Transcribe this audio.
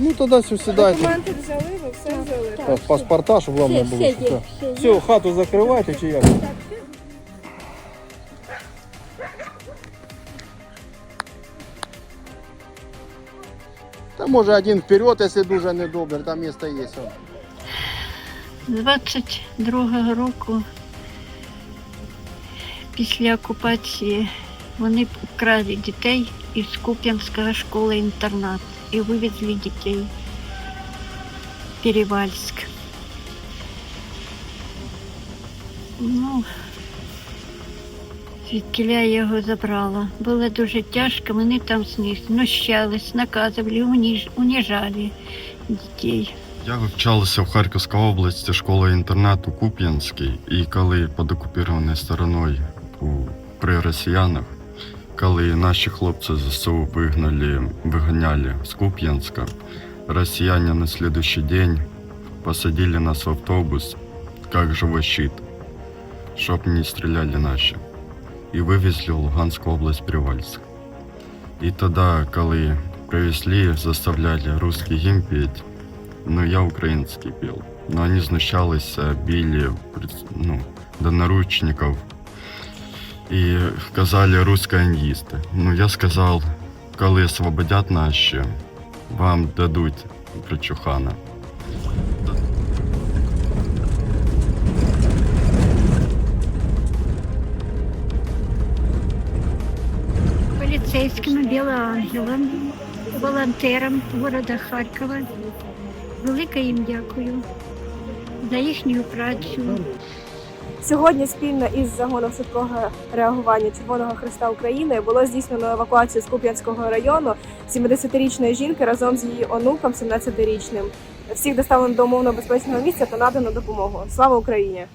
Ну тоді все сідайте. Документи взяли, ви все взяли. Пас- Паспорта, щоб головне Все, було. все що є, це. все є. Все, хату закривайте чи як? Та може один вперед, якщо дуже недобре, там місце є. о. З 22-го року після окупації вони вкрали дітей із Куп'янського школи-інтернат і вивезли дітей в Перевальськ. Ну, звідкіля я його забрала. Було дуже тяжко, вони там з них знущались, наказували, уніж, уніжали дітей. Я вивчалася в Харківській області школа-інтернат у Куп'янській, і коли під окупованою стороною при росіянах, коли наші хлопці з ЗСУ вигнали, виганяли з Куп'янська, росіяне на следующий день посадили нас в автобус, як живой щит, щоб не стріляли наші, і вивезли в Луганську область Привальськ. І тоді, коли привезли, заставляли русский гімн петь, Ну, я український пел. Но они знущалися, били ну, до наручників і казали русскоандісти. Ну, я сказав, коли освободять наші, вам дадуть причухана. поліцейським білоангелам, волонтерам города Харкова. Велике їм дякую за їхню працю. Сьогодні спільно із загоном швидкого реагування Червоного Христа України було здійснено евакуацію з Куп'янського району 70-річної жінки разом з її онуком 17-річним. Всіх доставлено до умовно безпечного місця та надано допомогу. Слава Україні!